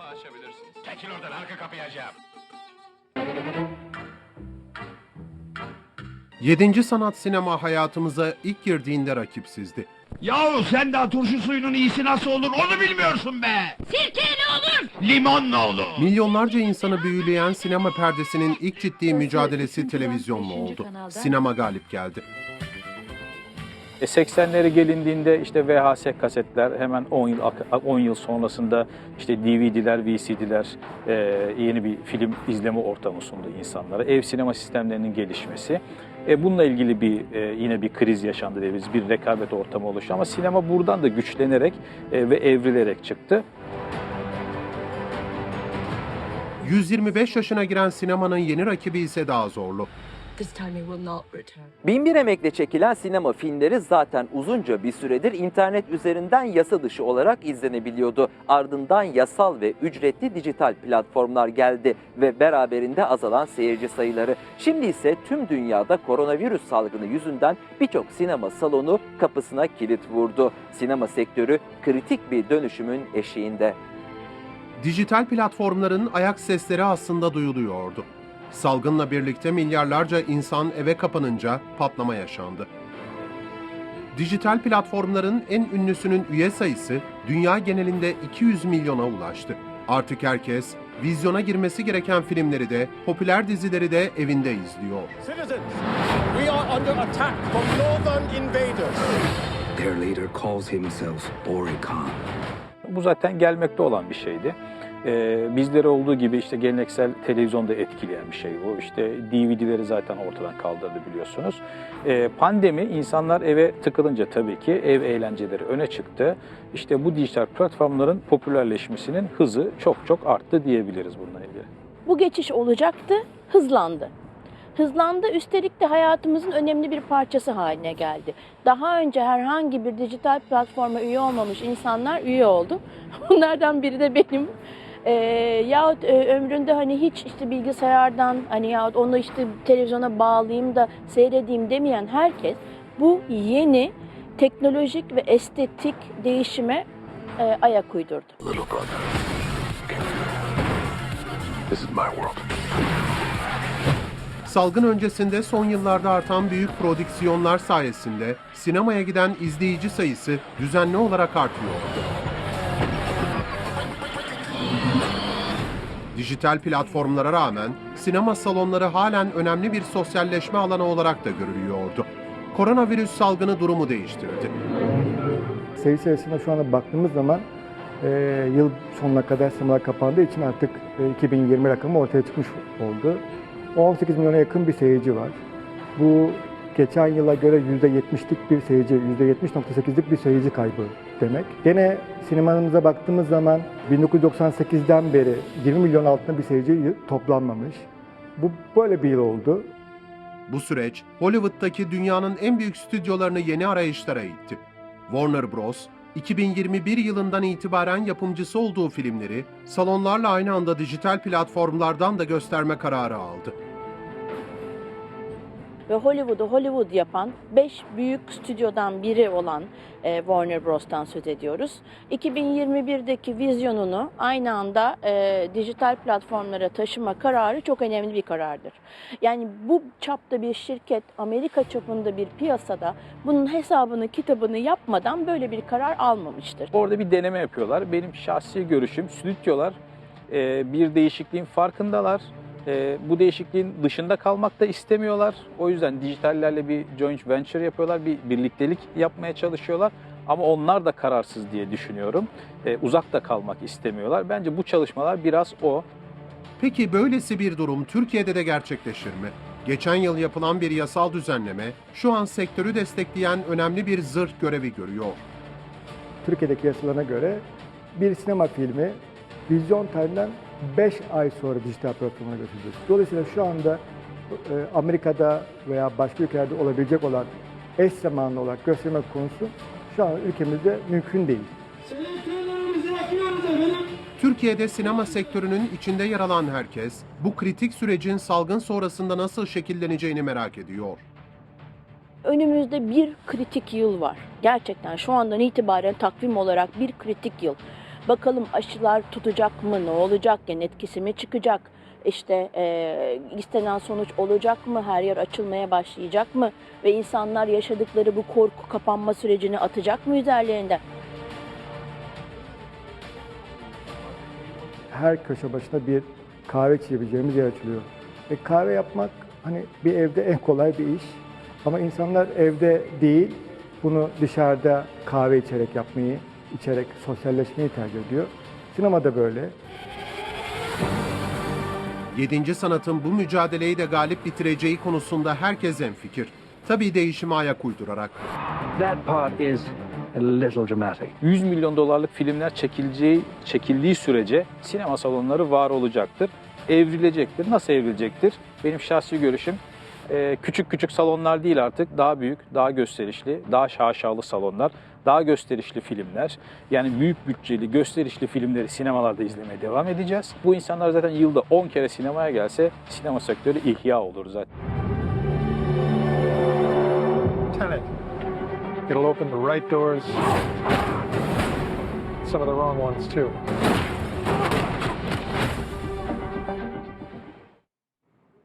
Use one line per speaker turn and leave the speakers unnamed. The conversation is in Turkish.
kapağı açabilirsiniz.
Çekil oradan arka kapıyı açacağım.
Yedinci sanat sinema hayatımıza ilk girdiğinde rakipsizdi.
Yahu sen daha turşu suyunun iyisi nasıl olur onu bilmiyorsun be. Sirke ne olur? Limon ne olur?
Milyonlarca insanı büyüleyen sinema perdesinin ilk ciddi mücadelesi televizyonla oldu. Sinema galip geldi.
E 80'lere gelindiğinde işte VHS kasetler hemen 10 yıl 10 yıl sonrasında işte DVD'ler, VCD'ler e, yeni bir film izleme ortamı sundu insanlara. Ev sinema sistemlerinin gelişmesi. E, bununla ilgili bir e, yine bir kriz yaşandı diyebiliriz. Bir rekabet ortamı oluştu ama sinema buradan da güçlenerek e, ve evrilerek çıktı.
125 yaşına giren sinemanın yeni rakibi ise daha zorlu.
This time he will not return.
Binbir emekle çekilen sinema filmleri zaten uzunca bir süredir internet üzerinden yasa dışı olarak izlenebiliyordu. Ardından yasal ve ücretli dijital platformlar geldi ve beraberinde azalan seyirci sayıları. Şimdi ise tüm dünyada koronavirüs salgını yüzünden birçok sinema salonu kapısına kilit vurdu. Sinema sektörü kritik bir dönüşümün eşiğinde.
Dijital platformların ayak sesleri aslında duyuluyordu. Salgınla birlikte milyarlarca insan eve kapanınca patlama yaşandı. Dijital platformların en ünlüsünün üye sayısı dünya genelinde 200 milyona ulaştı. Artık herkes vizyona girmesi gereken filmleri de, popüler dizileri de evinde izliyor.
Citizens, we are under attack from northern invaders.
Their leader calls himself Ori Khan.
Bu zaten gelmekte olan bir şeydi. Ee, bizleri olduğu gibi işte geleneksel televizyonda etkileyen bir şey bu. İşte DVD'leri zaten ortadan kaldırdı biliyorsunuz. Ee, pandemi insanlar eve tıkılınca tabii ki ev eğlenceleri öne çıktı. İşte bu dijital platformların popülerleşmesinin hızı çok çok arttı diyebiliriz bununla ilgili.
Bu geçiş olacaktı, hızlandı. Hızlandı, üstelik de hayatımızın önemli bir parçası haline geldi. Daha önce herhangi bir dijital platforma üye olmamış insanlar üye oldu. Bunlardan biri de benim. Ee, yahut e, ömründe hani hiç işte bilgisayardan hani yahut onu işte televizyona bağlayayım da seyredeyim demeyen herkes bu yeni teknolojik ve estetik değişime e, ayak uydurdu.
Little brother. This is my world.
Salgın öncesinde son yıllarda artan büyük prodüksiyonlar sayesinde sinemaya giden izleyici sayısı düzenli olarak artıyordu. Dijital platformlara rağmen sinema salonları halen önemli bir sosyalleşme alanı olarak da görülüyordu. Koronavirüs salgını durumu değiştirdi.
Seyir sayısına şu anda baktığımız zaman e, yıl sonuna kadar sinemalar kapandığı için artık e, 2020 rakamı ortaya çıkmış oldu. 18 milyona yakın bir seyirci var. Bu geçen yıla göre %70'lik bir seyirci, %70.8'lik bir seyirci kaybı demek. Gene sinemanımıza baktığımız zaman 1998'den beri 20 milyon altında bir seyirci toplanmamış. Bu böyle bir yıl oldu.
Bu süreç Hollywood'daki dünyanın en büyük stüdyolarını yeni arayışlara itti. Warner Bros. 2021 yılından itibaren yapımcısı olduğu filmleri salonlarla aynı anda dijital platformlardan da gösterme kararı aldı.
Ve Hollywood'u Hollywood yapan 5 büyük stüdyodan biri olan e, Warner Bros'tan söz ediyoruz. 2021'deki vizyonunu aynı anda e, dijital platformlara taşıma kararı çok önemli bir karardır. Yani bu çapta bir şirket Amerika çapında bir piyasada bunun hesabını kitabını yapmadan böyle bir karar almamıştır.
Orada bir deneme yapıyorlar. Benim şahsi görüşüm stüdyolar e, bir değişikliğin farkındalar. E, bu değişikliğin dışında kalmak da istemiyorlar. O yüzden dijitallerle bir joint venture yapıyorlar, bir birliktelik yapmaya çalışıyorlar. Ama onlar da kararsız diye düşünüyorum. E, uzakta kalmak istemiyorlar. Bence bu çalışmalar biraz o.
Peki böylesi bir durum Türkiye'de de gerçekleşir mi? Geçen yıl yapılan bir yasal düzenleme şu an sektörü destekleyen önemli bir zırh görevi görüyor.
Türkiye'deki yasalarına göre bir sinema filmi vizyon tarihinden 5 ay sonra dijital platformuna götürülür. Dolayısıyla şu anda e, Amerika'da veya başka ülkelerde olabilecek olan eş zamanlı olarak gösterme konusu şu an ülkemizde mümkün değil.
Türkiye'de sinema sektörünün içinde yer alan herkes bu kritik sürecin salgın sonrasında nasıl şekilleneceğini merak ediyor.
Önümüzde bir kritik yıl var. Gerçekten şu andan itibaren takvim olarak bir kritik yıl. Bakalım aşılar tutacak mı? Ne olacak? Gen etkisi mi çıkacak? İşte e, istenen sonuç olacak mı? Her yer açılmaya başlayacak mı? Ve insanlar yaşadıkları bu korku kapanma sürecini atacak mı üzerlerinden?
Her köşe başına bir kahve içebileceğimiz yer açılıyor. E kahve yapmak hani bir evde en kolay bir iş. Ama insanlar evde değil, bunu dışarıda kahve içerek yapmayı, içerek sosyalleşmeyi tercih ediyor. Sinemada böyle.
Yedinci sanatın bu mücadeleyi de galip bitireceği konusunda herkes fikir. Tabii değişime ayak uydurarak.
That part is a little dramatic.
100 milyon dolarlık filmler çekileceği, çekildiği sürece sinema salonları var olacaktır. Evrilecektir. Nasıl evrilecektir? Benim şahsi görüşüm e, küçük küçük salonlar değil artık. Daha büyük, daha gösterişli, daha şaşalı salonlar, daha gösterişli filmler. Yani büyük bütçeli, gösterişli filmleri sinemalarda izlemeye devam edeceğiz. Bu insanlar zaten yılda 10 kere sinemaya gelse sinema sektörü ihya olur zaten.
Tenet. It'll open the right doors, some of the wrong ones too.